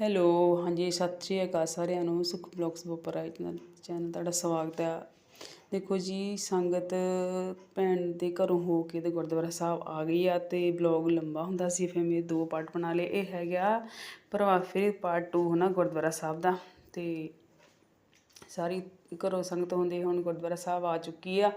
Hello, ਹਾਂਜੀ, ਸਤਿ ਸ਼੍ਰੀ ਅਕਾਲ ਸਾਰਿਆਂ ਨੂੰ, ਸੁਖ ਬਲੌਗਸ ਉੱਪਰ ਆਈ ਚੈਨਲ ਤੁਹਾਡਾ ਸਵਾਗਤ ਹੈ। ਦੇਖੋ ਜੀ, ਸੰਗਤ ਭੈਣ ਦੇ ਘਰੋਂ ਹੋ ਕੇ ਤੇ ਗੁਰਦੁਆਰਾ ਸਾਹਿਬ ਆ ਗਈ ਆ ਤੇ ਬਲੌਗ ਲੰਬਾ ਹੁੰਦਾ ਸੀ, ਫਿਰ ਮੈਂ ਦੋ ਪਾਰਟ ਬਣਾ ਲਏ। ਇਹ ਹੈਗਾ ਭਰਵਾ, ਫਿਰ ਪਾਰਟ 2 ਹਨਾ, ਗੁਰਦੁਆਰਾ ਸਾਹਿਬ ਦਾ। ਤੇ ਸਾਰੀ ਘਰੋਂ ਸੰਗਤ ਹੁੰਦੀ, ਹੁਣ ਗੁਰਦੁਆਰਾ ਸਾਹਿਬ ਆ ਚੁੱਕੀ ਆ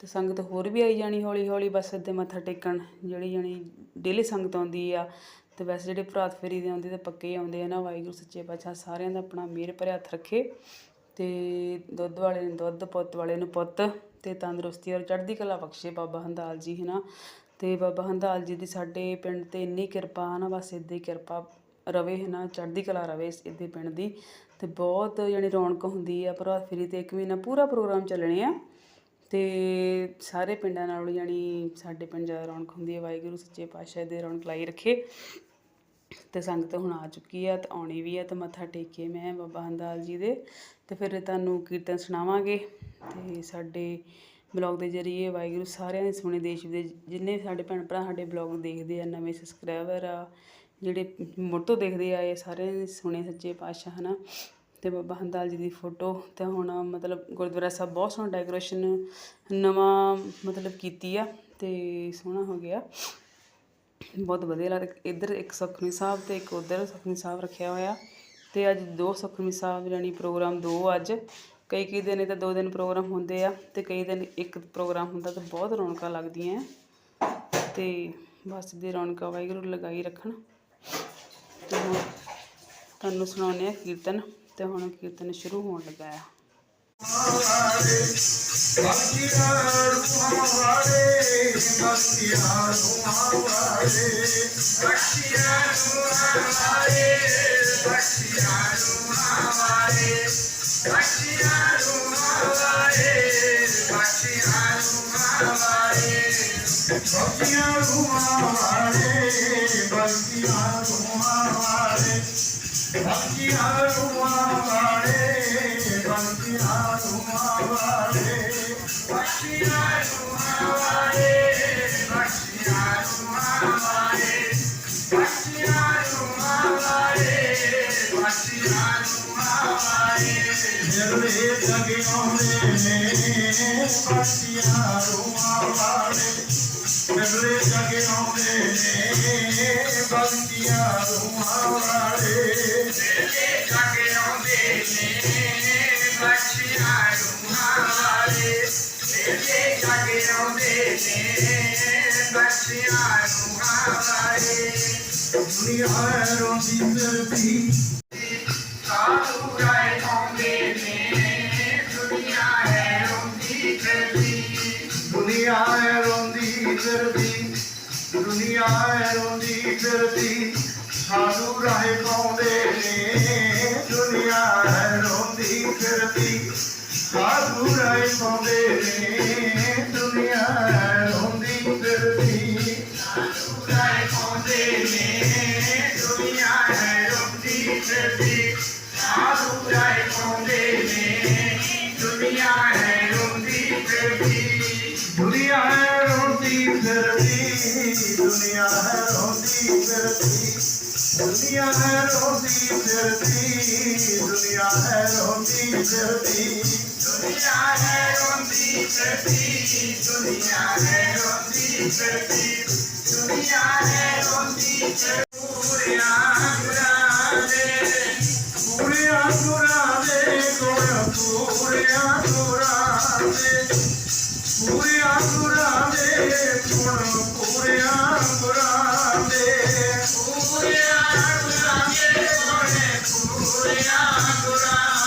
ਤੇ ਸੰਗਤ ਹੋਰ ਵੀ ਆਈ ਜਾਣੀ ਹੌਲੀ ਹੌਲੀ ਬਸ ਇੱਥੇ ਮੱਥਾ ਟੇਕਣ, ਜਿਹੜੀ ਜਾਣੀ ਡੇਲੀ ਸੰਗਤ ਆਉਂਦੀ ਆ ਅਤੇ ਵੈਸੇ ਜਿਹੜੇ ਭਰਾਤ ਫੇਰੀ ਦੇ ਆਉਂਦੇ ਤਾਂ ਪੱਕੇ ਹੀ ਆਉਂਦੇ ਆ ਨਾ, ਵਾਹਿਗੁਰੂ, ਸੱਚੇ ਪਾਤਸ਼ਾਹ ਸਾਰਿਆਂ ਦਾ ਆਪਣਾ ਮਿਹਰ ਭਰਿਆ ਹੱਥ ਰੱਖੇ ਤੇ ਦੁੱਧ ਵਾਲੇ ਨੂੰ ਦੁੱਧ, ਪੁੱਤ ਵਾਲੇ ਨੂੰ ਪੁੱਤ ਤੇ ਤੰਦਰੁਸਤੀ ਔਰ ਚੜ੍ਹਦੀ ਕਲਾ ਬਖਸ਼ੇ ਬਾਬਾ ਹੰਦਾਲ ਜੀ, ਹੈ ਨਾ? ਤੇ ਬਾਬਾ ਹੰਦਾਲ ਜੀ ਦੀ ਸਾਡੇ ਪਿੰਡ ਤੇ ਇੰਨੀ ਕਿਰਪਾ ਹੈ ਨਾ, ਬਸ ਇੱਦਾਂ ਹੀ ਕਿਰਪਾ ਰਵੇ, ਹੈ ਨਾ? ਚੜ੍ਹਦੀ ਕਲਾ ਰਵੇ ਇਸ ਇਹਦੇ ਪਿੰਡ ਦੀ ਤੇ ਬਹੁਤ ਯਾਨੀ ਰੌਣਕ ਹੁੰਦੀ ਆ ਪ੍ਰਭਾਤ ਫੇਰੀ ਤੇ, ਇੱਕ ਮਹੀਨਾ ਪੂਰਾ ਪ੍ਰੋਗਰਾਮ ਚੱਲਣੇ ਆ। ਤੇ ਸਾਰੇ ਪਿੰਡਾਂ ਨਾਲੋਂ ਯਾਨੀ ਸਾਡੇ ਪਿੰਡ ਜ਼ਿਆਦਾ ਰੌਣਕ ਹੁੰਦੀ ਹੈ, ਵਾਹਿਗੁਰੂ ਸੱਚੇ ਪਾਤਸ਼ਾਹ ਦੇ ਰੌਣਕ ਲਾਈ ਰੱਖੇ। ਤੇ ਸੰਗਤ ਹੁਣ ਆ ਚੁੱਕੀ ਆ, ਤੇ ਆਉਣੀ ਵੀ ਆ ਤੇ ਮੱਥਾ ਟੇਕੇ ਮੈਂ, ਬਾਬਾ ਹੰਦਾਲ ਜੀ ਦੇ। ਤੇ ਫਿਰ ਤੁਹਾਨੂੰ ਕੀਰਤਨ ਸੁਣਾਵਾਂਗੇ। ਤੇ ਸਾਡੇ ਬਲੌਗ ਦੇ ਜਰੀਏ ਵਾਹਿਗੁਰੂ ਸਾਰਿਆਂ ਦੇ ਸੁਣੇ, ਦੇਸ਼ ਵਿਦੇਸ਼ ਜਿੰਨੇ ਵੀ ਸਾਡੇ ਭੈਣ ਭਰਾ ਸਾਡੇ ਬਲੌਗ ਦੇਖਦੇ ਆ, ਨਵੇਂ ਸਬਸਕ੍ਰਾਈਬਰ ਆ, ਜਿਹੜੇ ਮੁੜ ਤੋਂ ਦੇਖਦੇ ਆਏ ਸਾਰਿਆਂ ਦੇ ਸੁਣੇ ਸੱਚੇ ਪਾਤਸ਼ਾਹ, ਹਨਾ। ਤੇ ਬਾਬਾ ਹੰਦਾਲ ਜੀ ਦੀ ਫੋਟੋ ਤੇ ਹੁਣ ਮਤਲਬ ਗੁਰਦੁਆਰਾ ਸਾਹਿਬ ਬਹੁਤ ਸੋਹਣਾ ਡੈਕੋਰੇਸ਼ਨ ਨਵਾਂ ਮਤਲਬ ਕੀਤੀ ਆ ਤੇ ਸੋਹਣਾ ਹੋ ਗਿਆ। ਬਹੁਤ ਵਧੀਆ ਲੱਗਦਾ ਇੱਧਰ ਇੱਕ ਸੁਖਮਨੀ ਸਾਹਿਬ ਤੇ ਇੱਕ ਉੱਧਰ ਸੁਖਮਨੀ ਸਾਹਿਬ ਰੱਖਿਆ ਹੋਇਆ ਤੇ ਅੱਜ ਦੋ ਸੁਖਮਨੀ ਸਾਹਿਬ ਜਾਨੀ ਪ੍ਰੋਗਰਾਮ ਦੋ ਅੱਜ। ਕਈ ਕਈ ਦਿਨ ਤਾਂ ਦੋ ਦਿਨ ਪ੍ਰੋਗਰਾਮ ਹੁੰਦੇ ਆ ਤੇ ਕਈ ਦਿਨ ਇੱਕ ਪ੍ਰੋਗਰਾਮ ਹੁੰਦਾ ਤਾਂ ਬਹੁਤ ਰੌਣਕਾਂ ਲੱਗਦੀਆਂ ਤੇ ਬਸ ਦੀ ਰੌਣਕਾਂ ਵਾਹਿਗੁਰੂ ਲਗਾਈ ਰੱਖਣ। ਤੇ ਤੁਹਾਨੂੰ ਸੁਣਾਉਂਦੇ ਆ ਕੀਰਤਨ। ਤੇ ਹੁਣ ਕੀਰਤਨ ਸ਼ੁਰੂ ਹੋਣ ਲੱਗਾ ਆ। बसिया रुमारे बसिया रुमारे बसिया I don't deserve to be. I don't ਦੁਨੀਆ ਹੈ ਰੋਂਦੀ ਫਿਰਦੀ ਸਾਧੂ ਰਾਹੇ ਪਾਉਂਦੇ ਨੇ ਦੁਨੀਆ ਹੈ ਰੋਂਦੀ ਫਿਰਦੀ ਸਾਧੂ ਰਾਹੇ ਪਾਉਂਦੇ ਨੇ ਦੁਨੀਆ ਹੈ ਰੋਂਦੀ ਫਿਰਦੀ ਸਾਧੂ ਰਾਹੇ ਪਾਉਂਦੇ ਨੇ ਦੁਨੀਆ ਹੈ ਰੋਂਦੀ ਫਿਰਦੀ ਸਾਧੂ ਰਾਹੇ ਪਾਉਂਦੇ ਨੇ ਦੁਨੀਆ ਹੈ ਰੋਂਦੀ ਫਿਰਦੀ ਦੁਨੀਆ ਹੈ ਰੋਂਦੀ ਫਿਰਦੀ ਦੁਨੀਆ ਹੈ ਰੋਂਦੀ ਫਿਰਦੀ, ਦੁਨੀਆ ਹੈ ਰੋਂਦੀ ਫਿਰਦੀ, ਦੁਨੀਆ ਹੈ ਰੋਂਦੀ ਫਿਰਦੀ, ਦੁਨੀਆ ਹੈ ਰੋਂਦੀ ਫਿਰਦੀ, ਦੁਨੀਆ ਹੈ ਰੋਂਦੀ ਫਿਰਦੀ, ਦੁਨੀਆ ਹੈ ਰੋਂਦੀ ਫਿਰਦੀ। ਪੂਰਿਆ ਗੁਰਾਂ ਦੇ, ਪੂਰਿਆ ਗੁਰਾਂ ਦੇ ਗੁਣ ਪੂਰਿਆ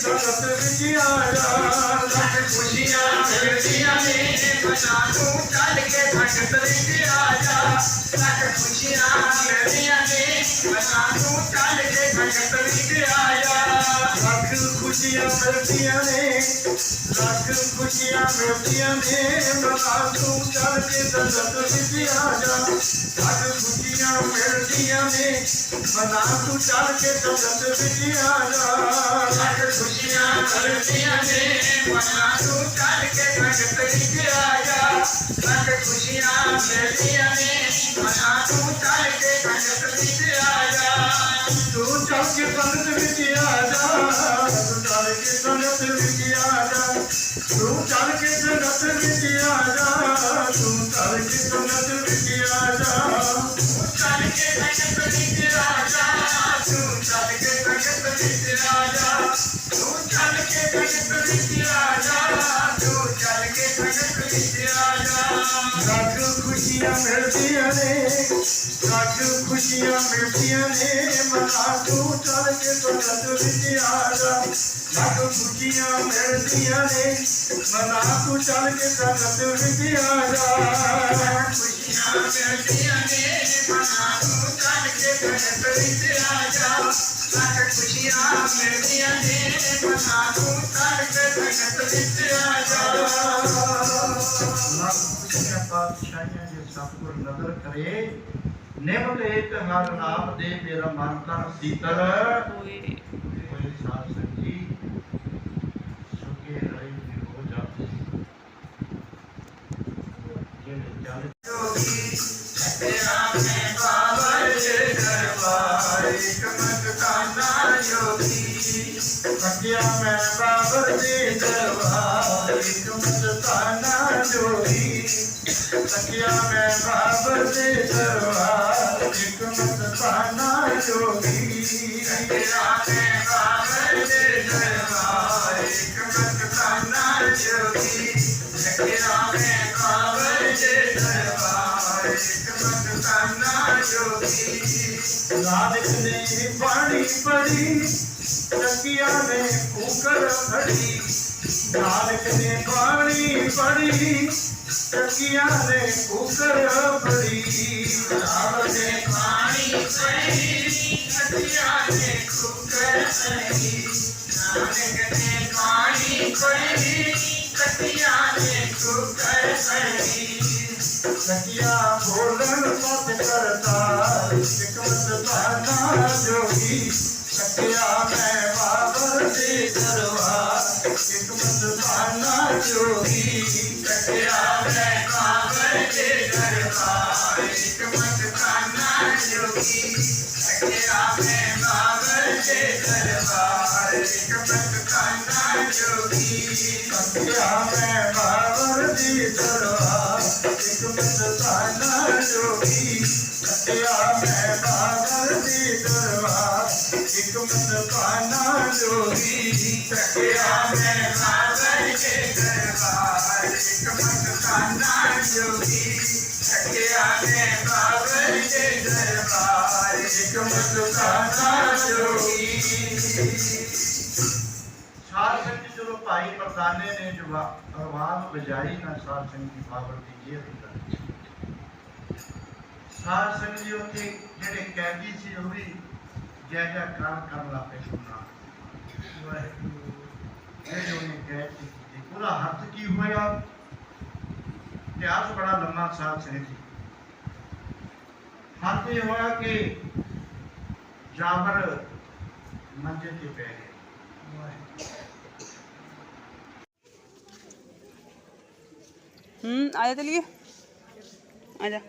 ਸੁਰਤ ਵਿਜਿਆ ਲਾ ਲੱਖ ਖੁਸ਼ੀਆਂ ਮਿਲਦੀਆਂ ਨੇ ਬਣਾ ਤੂੰ ਚੱਲ ਕੇ खुशियाँ तू चल के दशक बिटिया जा लाख खुशियाँ मिलतियाँ ने बता तू चल के दशक बिटिया जा लाख खुशियाँ ने बता तू चल के दशक बिटिया जा राजा तू चाहे के कनक बिच आ तू चौक पंथ बिच आ तू चल के सनत बिच आ तू चल के सनत बिच आ तू चल के सनत तू चल के कनक के कनक खुशियाँ मिलदिया ने सानू खुशियाँ मिलदिया ने मना तू चल के तुरंत विद्या जा सानू खुशियाँ मिलदिया ने मना तू चल के तुरंत विद्या जा खुशियाँ मिलदिया ने मना तू चल के तुरंत विद्या जा सबको नज़र करे निमत एक हर नाम दे मेरा मन तन शीतल कोई साथ संगी सुखे रही हो जाते जिन्हें चल तेरा में पावर करवाए ਅੱਖਿਆ ਮੈਂ ਬਾਬਰ ਦੀ ਦਰਬਾਰੀ ਤੁਮਸਤਾਨਾ ਜੋਈ ਅੱਖਿਆ ਮੈਂ ਬਾਬਰ ਦੀ ਦਰਬਾਰੀ ਤੁਮਸਤਾਨਾ ਜੋਈ ਅੱਖਿਆ ਮੈਂ ਬਾਬਰ ਦੀ ਦਰਬਾਰੀ ਤੁਮਸਤਾਨਾ ਜੋਈ ਅੱਖਿਆ ਮੈਂ ਬਾਬਰ ਦੀ ਦਰਬਾਰੀ ਤੁਮਸਤਾਨਾ ਜੋਈ ਰਾਧਿਕ ਨੇ ਬਾਣੀ ਪੜੀ ਤਕੀਆ ਨੇ ਕੁਕਰ ਫੜੀ, ਨਾਨਕ ਨੇ ਬਾਣੀ ਪੜੀ ਤਕੀਆ ਨੇ ਕੁਕਰ ਫੜੀ, ਨਾਨਕ ਨੇ ਬਾਣੀ ਪੜੀ ਤਕੀਆ ਨੇ ਕੁਕਰ ਫੜੀ, ਨਾਨਕ ਨੇ ਬਾਣੀ ਪੜੀ ਤਕੀਆ ਨੇ ਕੁਕਰ ਫੜੀ। ਸਕਿਆ ਬੋਲਣ ਮਤ ਕਰਤਾ ਸਿਕਮਤ ਬਾਨਾ ਜੋਗੀ ਸਕਿਆ ਮੈਂ ਬਾਬਰ ਦੇ ਦਰਬਾਰ। ਇੱਕ ਬਾਨਾ ਜੋਗੀ ਸਕਿਆ ਮੈਂ ਬਾਬਰ ਦੇ ਦਰਬਾਰ। ਇੱਕ ਬਾਨਾ ਜੋਗੀ ਸਕਿਆ ਮੈਂ ਬਾਬਰ ਦੇ ਦਰਬਾਰ। ਸਿਕਮਤ ਬਾਨਾ ਜੋਗੀ ਸਕਿਆ ਮੈਂ ਬਾਬਰ ਦੇ ਦਰਬਾਰ। ਇੱਕ ਮਸਤਾਨਾ ਜੋਗੀ ਸਤਿਆ ਮੈਂ ਬਾਬਰ ਦੀ ਦਰਬਾਰ ਇੱਕ ਮਸਤਾਨਾ ਜੋਗੀ ਸਤਿਆ ਮੈਂ ਬਾਬਰ ਦੇ ਦਰਬਾਰ ਇੱਕ ਮਸਤਾਨਾ ਜੋਗੀ ਸਤਿਆ ਮੈਂ ਬਾਬਰ ਦੇ ਦਰਬਾਰ ਇੱਕ ਮਸਤਾਨਾ ਜੋਗੀ जो पाई परदाने ने जो परवान बजाई ना सार सिंह की बाबर दी ये ਹੁੰਦਾ ਸਾਰ ਸਿੰਘ ਜੀ ਉੱਥੇ ਜਿਹੜੇ ਕੈਦੀ ਸੀ ਉਹ ਵੀ ਜੈ ਜੈ ਕਾਰ ਕਰਨ ਲੱਗੇ ਸੁਣਾ ਇਹ ਜੋ ਨੇ ਕੈਦੀ ਸੀ ਉਹਦਾ ਹੱਥ ਕੀ ਹੋਇਆ ਇਤਿਹਾਸ ਬੜਾ ਲੰਮਾ ਸਾਰ ਸਿੰਘ ਜੀ ਹੱਥ ਇਹ ਹੋਇਆ ਕਿ ਜਾਬਰ ਮੰਜੇ ਤੇ ਪੈ ਗਿਆ हम्म आजा चलिए आजा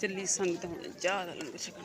ਚੱਲੀ ਸੰਗਤ ਹੁਣ ਜ਼ਿਆਦਾ ਲੰਗਰ ਛਕਣ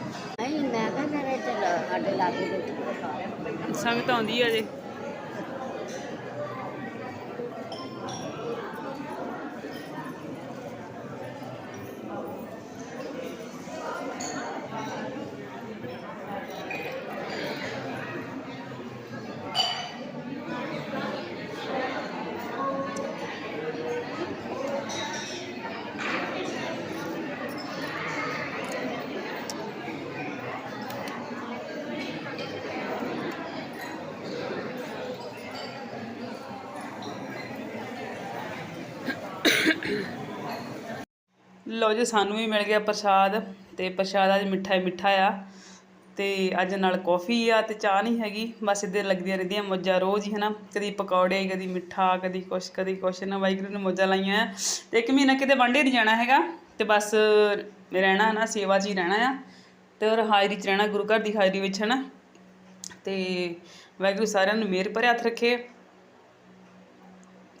ਇੱਥੇ ਮੈਂ ਕਿਹਾ ਮੇਰੇ ਤੇ ਸਾਡੇ ਲਾਗੇ ਦੇ ਸੰਗਤ ਆਉਂਦੀ ਆ ਜੇ ਲੋ ਜੀ, ਸਾਨੂੰ ਵੀ ਮਿਲ ਗਿਆ ਪ੍ਰਸ਼ਾਦ ਤੇ ਪ੍ਰਸ਼ਾਦ ਅੱਜ ਮਿੱਠਾ ਹੀ ਮਿੱਠਾ ਆ ਤੇ ਅੱਜ ਨਾਲ ਕੌਫੀ ਆ ਤੇ ਚਾਹ ਨਹੀਂ ਹੈਗੀ, ਬਸ ਇੱਧਰ ਲੱਗਦੀਆਂ ਰਹਿੰਦੀਆਂ ਮੌਜਾਂ ਰੋਜ਼ ਹੀ, ਹਨਾ? ਕਦੀ ਪਕੌੜੇ, ਕਦੀ ਮਿੱਠਾ, ਕਦੀ ਕੁਛ ਕਦੀ ਕੁਛ ਨਾ ਵਾਹਿਗੁਰੂ ਨੇ ਮੌਜਾਂ ਲਾਈਆਂ ਆ ਤੇ ਇੱਕ ਮਹੀਨਾ ਕਿਤੇ ਵਾਂਢੇ ਨਹੀਂ ਜਾਣਾ ਹੈਗਾ ਤੇ ਬਸ ਰਹਿਣਾ ਨਾ ਸੇਵਾ 'ਚ ਹੀ ਰਹਿਣਾ ਆ ਤੇ ਔਰ ਹਾਜ਼ਰੀ 'ਚ ਰਹਿਣਾ, ਗੁਰੂ ਘਰ ਦੀ ਹਾਜ਼ਰੀ ਵਿੱਚ, ਹਨਾ? ਤੇ ਵਾਹਿਗੁਰੂ ਸਾਰਿਆਂ ਨੂੰ ਮਿਹਰ ਭਰੇ ਹੱਥ ਰੱਖੇ।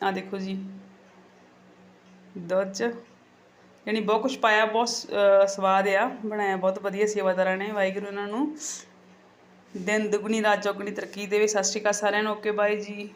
ਆ ਦੇਖੋ ਜੀ। ਦੁੱਧ 'ਚ। ਯਾਨੀ ਬਹੁਤ ਕੁਝ ਪਾਇਆ ਬਹੁਤ ਅਹ, ਸਵਾਦ ਆ। ਬਣਾਇਆ ਬਹੁਤ ਵਧੀਆ ਸੇਵਾਦਾਰਾਂ ਨੇ। ਵਾਹਿਗੁਰੂ ਇਹਨਾਂ ਨੂੰ ਦਿਨ ਦੁਗਣੀ ਰਾਤ ਚੌਗਣੀ ਤਰੱਕੀ ਦੇਵੇ। ਸਤਿ ਸ਼੍ਰੀ ਅਕਾਲ ਸਾਰਿਆਂ ਨੂੰ। ਓਕੇ ਬਾਈ ਜੀ।